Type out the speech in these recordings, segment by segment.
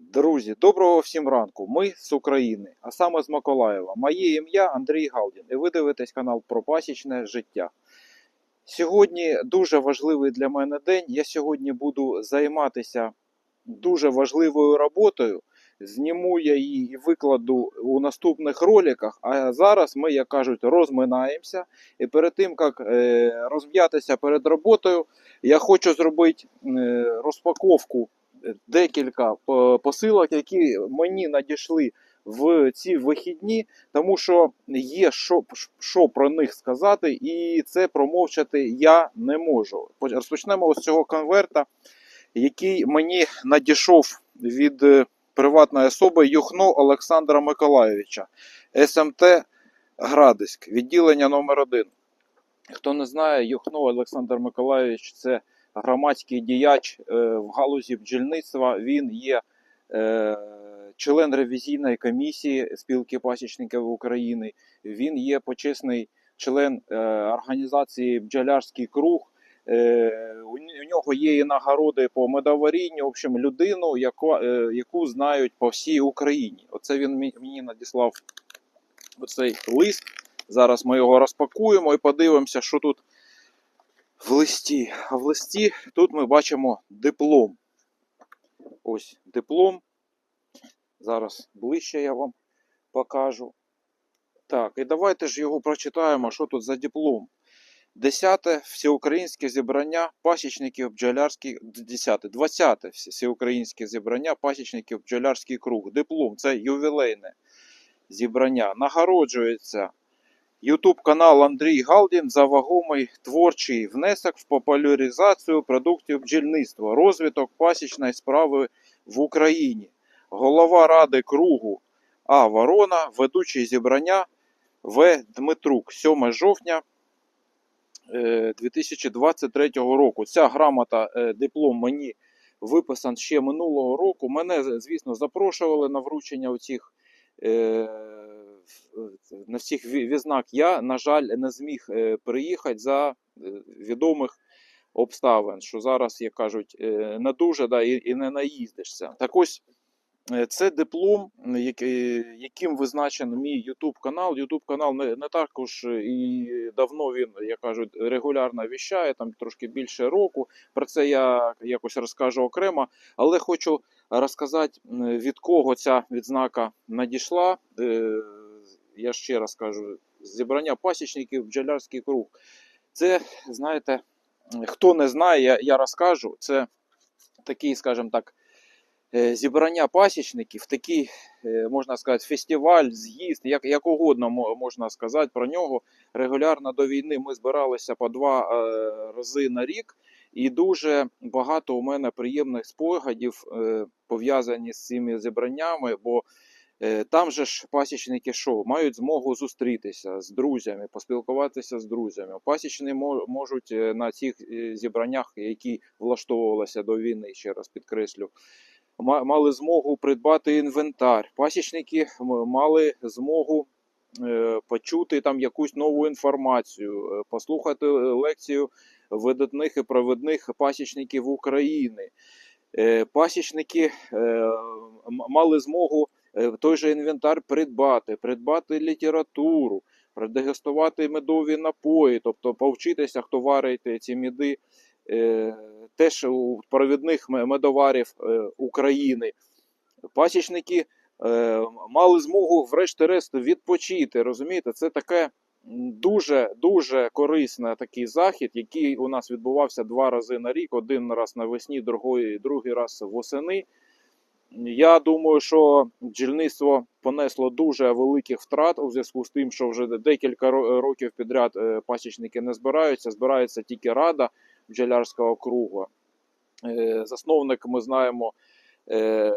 Друзі, доброго всім ранку. Ми з України, а саме з Миколаєва. Моє ім'я Андрій Галдін, і ви дивитесь канал про пасічне життя. Сьогодні дуже важливий для мене день. Я сьогодні буду займатися дуже важливою роботою. Зніму я її і викладу у наступних роликах. А зараз ми, як кажуть, розминаємося. І перед тим, як е, розм'ятися перед роботою, я хочу зробити е, розпаковку декілька е, посилок, які мені надійшли в ці вихідні, тому що є що, що про них сказати, і це промовчати я не можу. Розпочнемо з цього конверта, який мені надійшов від е, приватної особи Юхно Олександра Миколайовича, СМТ Градиськ, відділення номер 1 Хто не знає, Юхно Олександр Миколайович це громадський діяч е, в галузі бджільництва. Він є е, член ревізійної комісії спілки пасічників України. Він є почесний член е, організації Бджолярський круг. У нього є і нагороди по медоварінню. В общем, людину, яку, яку знають по всій Україні. Оце він мені надіслав оцей лист. Зараз ми його розпакуємо і подивимося, що тут в листі. А в листі тут ми бачимо диплом. Ось диплом. Зараз ближче я вам покажу. Так, і давайте ж його прочитаємо, що тут за диплом. Десяте всеукраїнське зібрання пасічників бджолярських 10, 20 всеукраїнське зібрання пасічників бджолярський круг. Диплом це ювілейне зібрання. Нагороджується YouTube канал Андрій Галдін за вагомий творчий внесок в популяризацію продуктів бджільництва, розвиток пасічної справи в Україні. Голова ради кругу А. Ворона, ведучий зібрання В. Дмитрук, 7 жовтня е, 2023 року. Ця грамота, е, диплом мені виписан ще минулого року. Мене, звісно, запрошували на вручення оцих е, на всіх ві- Я, на жаль, не зміг е, приїхати за е, відомих обставин, що зараз, як кажуть, е, не дуже да, і, не наїздишся. Так ось е, це диплом, яким визначений мій YouTube канал. YouTube канал не, не також і давно він, як кажуть, регулярно віщає, там трошки більше року. Про це я якось розкажу окремо, але хочу розказати, від кого ця відзнака надійшла. Я ще раз кажу, зібрання пасічників бджолярський круг. Це, знаєте, хто не знає, я, я розкажу. Це такий, скажімо так, е, зібрання пасічників, такий, е, можна сказати, фестиваль, з'їзд, як, як угодно можна сказати про нього. Регулярно до війни ми збиралися по два е, рази на рік. І дуже багато у мене приємних спогадів пов'язані з цими зібраннями, бо там же ж пасічники що, мають змогу зустрітися з друзями, поспілкуватися з друзями. Пасічні можуть е, на цих е, зібраннях, які влаштовувалися до війни, ще раз підкреслю, мали змогу придбати інвентар. Пасічники мали змогу е, почути там якусь нову інформацію, е, послухати лекцію видатних і провідних пасічників України. Е, Пасічники е, мали змогу е, той же інвентар придбати, придбати літературу, продегустувати медові напої, тобто повчитися, хто варить ці меди, е, теж у провідних медоварів е, України. Пасічники е, мали змогу, врешті-решт, відпочити. Розумієте, це таке дуже дуже корисний такий захід, який у нас відбувався два рази на рік: один раз навесні, другий, другий раз восени. Я думаю, що бджільництво понесло дуже великих втрат у зв'язку з тим, що вже декілька років підряд е, пасічники не збираються. Збирається тільки рада бджолярського кругу. Е, Засновник, ми знаємо, е,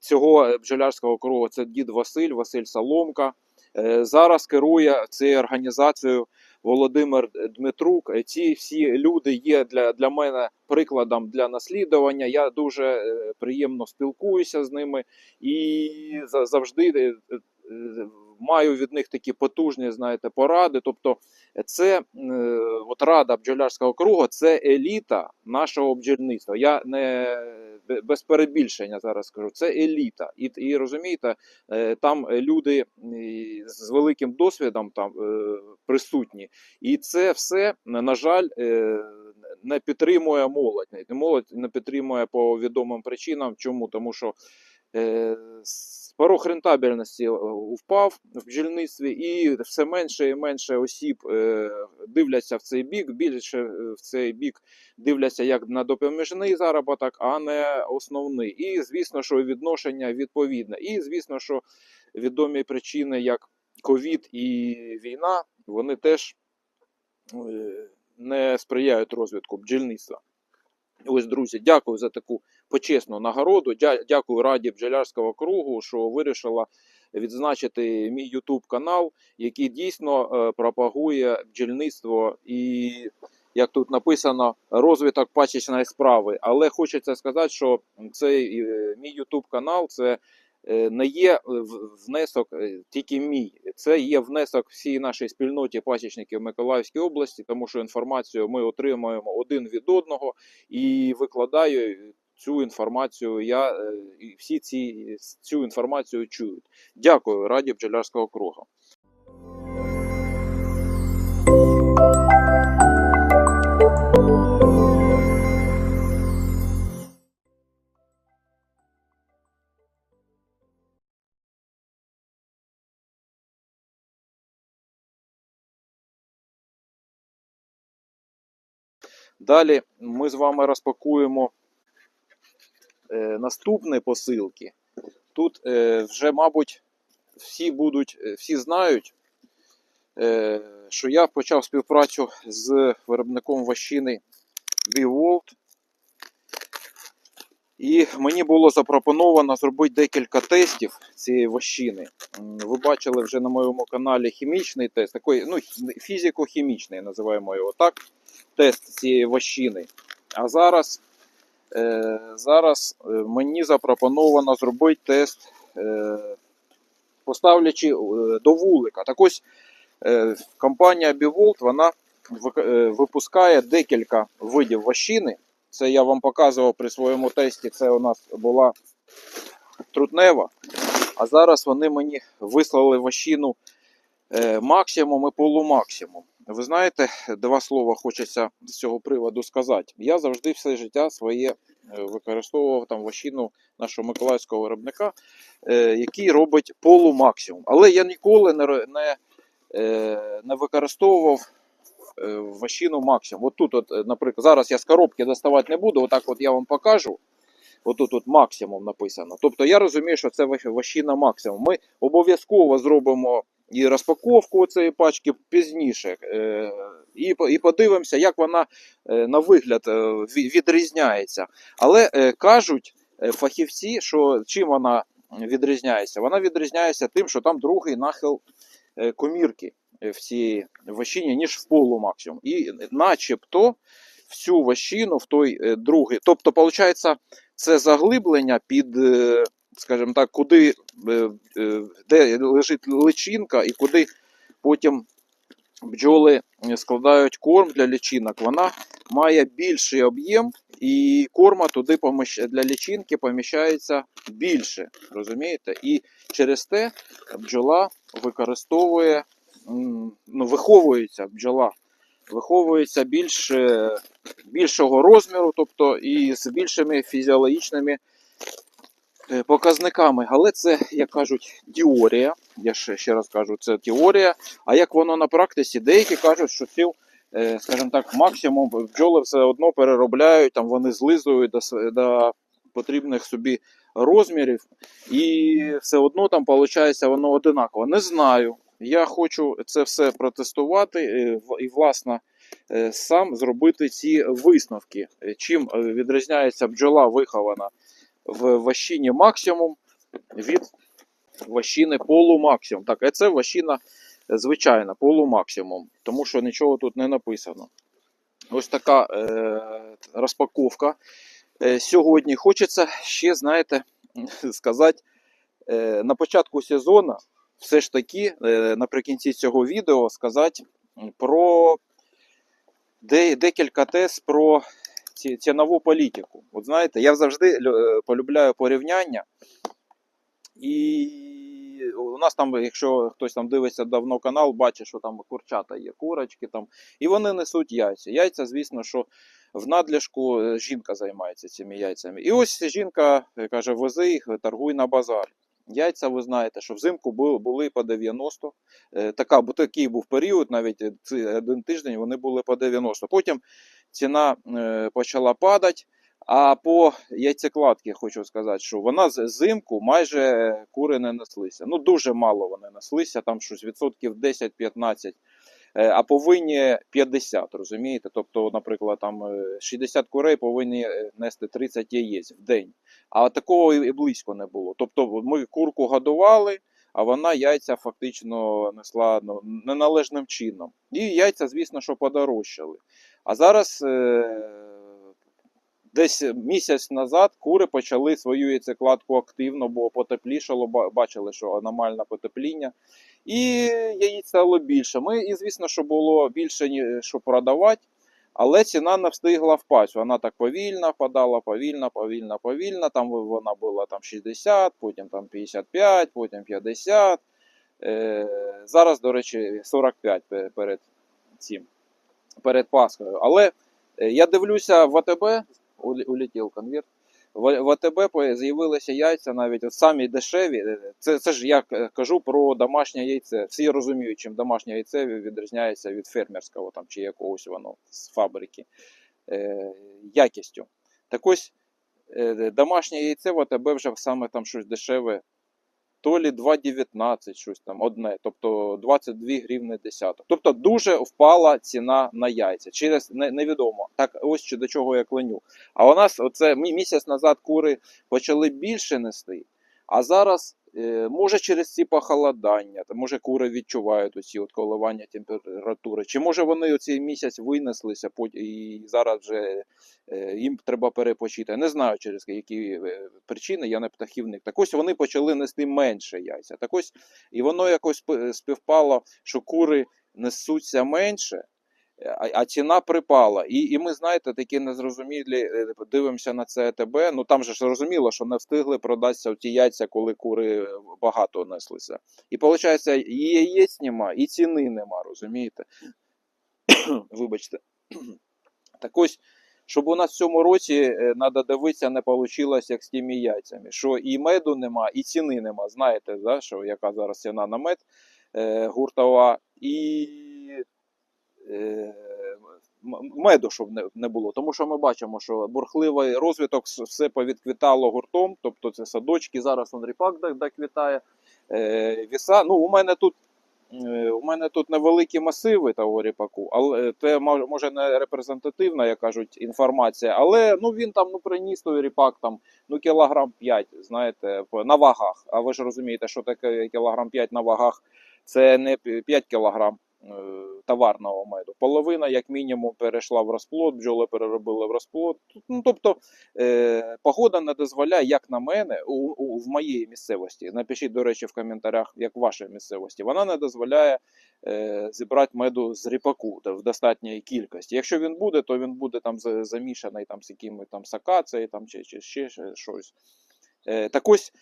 цього бджолярського кругу це дід Василь, Василь Соломка. Зараз керує цією організацією Володимир Дмитрук. Ці всі люди є для, для мене прикладом для наслідування. Я дуже е, приємно спілкуюся з ними і за- завжди е, е, маю від них такі потужні, знаєте, поради. Тобто, це е, от рада бджолярського кругу, це еліта нашого бджільництва. Я не без перебільшення зараз скажу. Це еліта. І, і розумієте, е, там люди з великим досвідом там е, присутні. І це все, на жаль, не підтримує молодь. Молодь не підтримує по відомим причинам. Чому? Тому що порог рентабельності е, впав в бджільництві, і все менше і менше осіб е, дивляться в цей бік, більше е, в цей бік дивляться як на допоміжний заробіток, а не основний. І звісно, що відношення відповідне. І звісно, що відомі причини, як ковід і війна, вони теж не сприяють розвитку бджільництва. Ось, друзі, дякую за таку почесну нагороду. Дя- Дякую Раді бджолярського кругу, що вирішила відзначити мій YouTube канал, який дійсно е, пропагує бджільництво і, як тут написано, розвиток пасічної справи. Але хочеться сказати, що цей е, мій YouTube канал це е, не є внесок тільки мій, це є внесок всій нашій спільноті пасічників Миколаївської області, тому що інформацію ми отримуємо один від одного і викладаю цю інформацію. Я е, і всі ці цю інформацію чують. Дякую, раді бджолярського кругу. Далі ми з вами розпакуємо наступні посилки. Тут е, вже, мабуть, всі будуть, е, всі знають, е, що я почав співпрацю з виробником ващини BeWold. І мені було запропоновано зробити декілька тестів цієї ващини. Ви бачили вже на моєму каналі хімічний тест, такий, ну, фізико-хімічний, називаємо його так. Тест цієї ващини. А зараз, е, зараз е, мені запропоновано зробити тест, е, поставлячи е, до вулика. Так ось е, компанія Bivolt, вона е, випускає декілька видів ващини. Це я вам показував при своєму тесті. Це у нас була трутнева. А зараз вони мені вислали ващину е, максимум і полумаксимум. Ви знаєте, два слова хочеться з цього приводу сказати. Я завжди все життя своє е, використовував там ващину нашого миколаївського виробника, е, який робить полумаксимум. Але я ніколи не, не, е, не використовував е, ващину максимум. От тут, от, е, наприклад, зараз я з коробки доставати не буду, отак от я вам покажу. Отут от максимум написано. Тобто я розумію, що це ващина максимум. Ми обов'язково зробимо і розпаковку цієї пачки пізніше. Е, і, подивимося, як вона е, на вигляд е, відрізняється. Але кажуть фахівці, що чим вона відрізняється? Вона відрізняється тим, що там другий нахил комірки в цій ващині, ніж в полу максимум. І начебто всю ващину в той другий. Тобто, виходить, це заглиблення під, скажімо так, куди, е, е, де лежить личинка і куди потім бджоли складають корм для личинок. Вона має більший об'єм, і корма туди для личинки поміщається більше. Розумієте? І через те бджола використовує, ну, виховується бджола. Виховується більш, більшого розміру, тобто і з більшими фізіологічними показниками. Але це, як кажуть, теорія. Я ще, ще раз кажу, це теорія. А як воно на практиці, деякі кажуть, що цю, е, скажімо так, максимум бджоли все одно переробляють, там вони злизують до, до потрібних собі розмірів, і все одно там виходить воно одинаково. Не знаю. Я хочу це все протестувати е, і, власне, е, сам зробити ці висновки. Е, Чим е, відрізняється бджола вихована в ващині максимум від ващини полумаксимум. Так, а це ващина е, звичайна, полумаксимум, тому що нічого тут не написано. Ось така е, розпаковка. Е, сьогодні хочеться ще, знаєте, сказати, е, на початку сезону все ж таки е, наприкінці цього відео сказати про де, декілька тез про ці, цінову політику. От знаєте, я завжди е, полюбляю порівняння. І у нас там, якщо хтось там дивиться давно канал, бачить, що там курчата є, курочки там, і вони несуть яйця. Яйця, звісно, що в надлишку е, жінка займається цими яйцями. І ось жінка е, каже: вези їх, торгуй на базарі. Яйця, ви знаєте, що взимку були, по 90. Е, Така, бо такий був період, навіть один тиждень вони були по 90. Потім ціна е, почала падати. А по яйцекладці хочу сказати, що вона зимку майже кури не неслися. Ну дуже мало вони неслися, там щось відсотків 10-15. Е, А повинні 50, розумієте? Тобто, наприклад, там е, 60 курей повинні е, нести 30 яєць в день. А такого і близько не було. Тобто ми курку годували, а вона яйця фактично несла ну, неналежним чином. І яйця, звісно, що подорожчали. А зараз. Е- Десь місяць назад кури почали свою яйцекладку активно, бо потеплішало, ба- бачили, що аномальне потепління. І яїць стало більше. Ми, і звісно, що було більше, що продавати, але ціна не встигла впасть. Вона так повільно впадала, повільно, повільно, повільно. Там вона була там 60, потім там 55, потім 50. Е, зараз, до речі, 45 перед цим, перед Пасхою. Але е, я дивлюся в АТБ, улетів конверт. В АТБ з'явилися яйця навіть самі дешеві. Е, Це, це ж я кажу про домашнє яйце. Всі розуміють, чим домашнє яйце відрізняється від фермерського там, чи якогось воно з фабрики е, якістю. Так ось е, домашнє яйце в АТБ вже саме там щось дешеве. То лі 2,19 щось там одне, тобто 22 гривни десяток. Тобто дуже впала ціна на яйця. Через не, невідомо. Так ось чи до чого я клоню. А у нас оце мі- місяць назад кури почали більше нести, а зараз, може, через ці похолодання, може кури відчувають оці от коливання температури, чи може вони оцей місяць винеслися і зараз вже е, їм треба перепочити. Не знаю, через які е, причини, я не птахівник. Так ось вони почали нести менше яйця. Так ось і воно якось співпало, що кури несуться менше. А, а ціна припала. І, і ми, знаєте, такі незрозумілі е, дивимося на це АТБ. Ну там же ж зрозуміло, що не встигли продатися ті яйця, коли кури е, багато неслися. І виходить, і яєць нема, і ціни нема, розумієте? Вибачте. Так ось, щоб у нас в цьому році треба дивитися, не вийшло, як з тими яйцями. Що і меду нема, і ціни нема. Знаєте, да, що яка зараз ціна на мед е, гуртова, і меду, щоб не, було. Тому що ми бачимо, що бурхливий розвиток все повідквітало гуртом, тобто це садочки, зараз ріпак да- доквітає. Е, віса. Ну, у мене тут. е, У мене тут невеликі масиви того ріпаку, але це може не репрезентативна, як кажуть, інформація. Але ну він там ну приніс той ріпак там ну кілограм 5, знаєте, на вагах. А ви ж розумієте, що таке кілограм 5 на вагах? Це не 5 кілограм е, товарного меду. Половина, як мінімум, перейшла в розплод, бджоли переробили в розплод. Ну, тобто е, погода не дозволяє, як на мене, у, у, в моїй місцевості. Напишіть, до речі, в коментарях, як в вашій місцевості. Вона не дозволяє е, зібрати меду з ріпаку в достатній кількості. Якщо він буде, то він буде там замішаний там, з якими там сакацією там, чи, чи ще щось. Е, так ось е,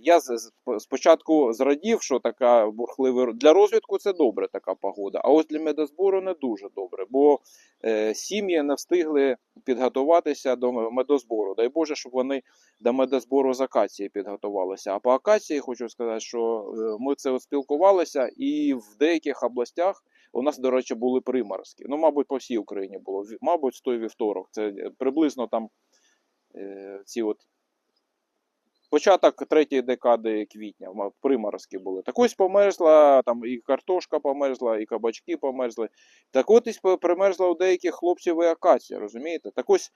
я з- з- спочатку зрадів, що така бурхлива для розвідку це добре, така погода. А ось для медозбору не дуже добре, бо е, сім'ї не встигли підготуватися до медозбору. Дай Боже, щоб вони до медозбору з акації підготувалися. А по акації хочу сказати, що е, ми це спілкувалися, і в деяких областях у нас, до речі, були приморозки. Ну, мабуть, по всій Україні було. Мабуть, з той вівторок. Це е, приблизно там е, ці от початок третьої декади квітня приморозки були. Так ось померзла, там і картошка померзла, і кабачки померзли. Так от і примерзла у деяких хлопців і акація, розумієте? Так ось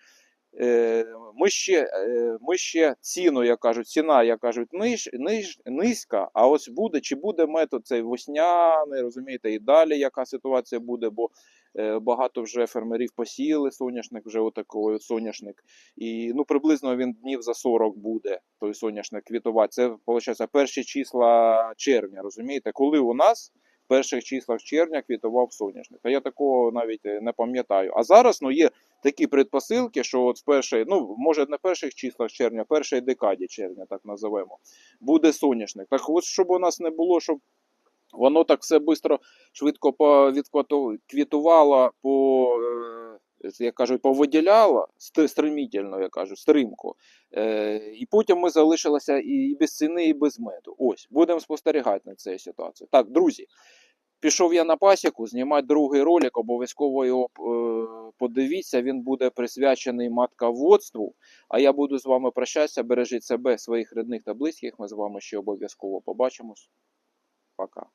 ми, ще, е, ми ще ціну, як кажуть, ціна, як кажуть, ниж, ниж, низька, а ось буде, чи буде метод цей весняний, розумієте, і далі яка ситуація буде, бо Е, Багато вже фермерів посіяли соняшник, вже отакий соняшник. І ну, приблизно він днів за 40 буде той соняшник квітувати. Це виходить перші числа червня, розумієте? Коли у нас перших числах червня квітував соняшник. А я такого навіть е, не пам'ятаю. А зараз ну, є такі предпосилки, що от з першої, ну може не перших числах червня, першій декаді червня, так називаємо, буде соняшник. Так от, щоб у нас не було, щоб воно так все швидко, швидко квітувало, по, е, як кажуть, повиділяло, ст- стримітельно, я кажу, стримко. Е, і потім ми залишилися і, без ціни, і без меду. Ось, будемо спостерігати на цією ситуацією. Так, друзі. Пішов я на пасіку, знімати другий ролик, обов'язково його е, подивіться. Він буде присвячений матководству. А я буду з вами прощатися. Бережіть себе, своїх рідних та близьких. Ми з вами ще обов'язково побачимось. Пока.